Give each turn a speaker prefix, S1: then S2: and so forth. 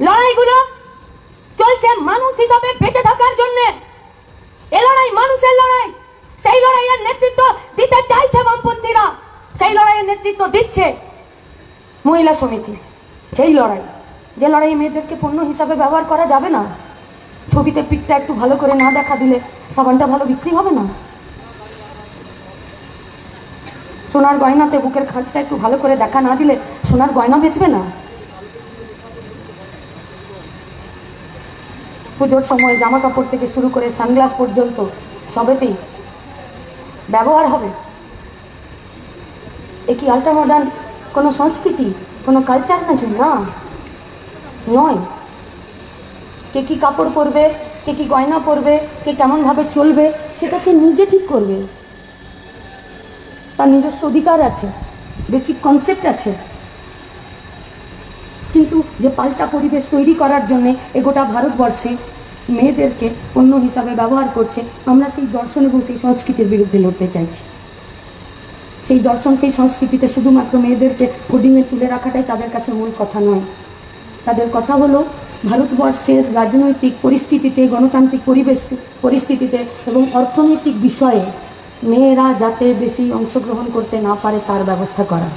S1: লড়াইগুলো চলছে মানুষ হিসাবে বেঁচে থাকার জন্য। এ লড়াই মানুষের লড়াই, সেই লড়াইয়ের নেতৃত্ব দিতে চাইছে বামপন্থীরা। সেই লড়াইয়ের নেতৃত্ব দিচ্ছে মহিলা সমিতি। সেই লড়াই, যে লড়াই মেয়েদেরকে পণ্য হিসাবে ব্যবহার করা যাবে না। ছবিতে পিঠটা একটু ভালো করে না দেখা দিলে সাবানটা ভালো বিক্রি হবে না? সোনার গয়নাতে বুকের খাঁজটা একটু ভালো করে দেখা না দিলে সোনার গয়না বেচবে না? পুজোর সময় জামা কাপড় থেকে শুরু করে সানগ্লাস পর্যন্ত সবেতেই ব্যবহার হবে। এ কি আল্ট্রা মডার্ন কোনো সংস্কৃতি, কোনো কালচার নাকি? না, নয়। কে কী কাপড় পরবে, কে কী গয়না পরবে, কে কেমনভাবে চলবে, সেটা সে নিজে ঠিক করবে। তার নিজস্ব অধিকার আছে বেসিক কনসেপ্ট আছে। কিন্তু যে পাল্টা পরিবেশ তৈরি করার জন্যে এ গোটা ভারতবর্ষে মেয়েদেরকে পণ্য হিসাবে ব্যবহার করছে, আমরা সেই দর্শন এবং সেই সংস্কৃতির বিরুদ্ধে লড়তে চাইছি। সেই দর্শন, সেই সংস্কৃতিতে শুধুমাত্র মেয়েদেরকে হোর্ডিংয়ে তুলে রাখাটাই তাদের কাছে মূল কথা নয়। তাদের কথা হলো, ভারতবর্ষের রাজনৈতিক পরিস্থিতিতে, গণতান্ত্রিক পরিবেশ পরিস্থিতিতে এবং অর্থনৈতিক বিষয়ে মেয়েরা যাতে বেশি অংশগ্রহণ করতে না পারে, তার ব্যবস্থা করা।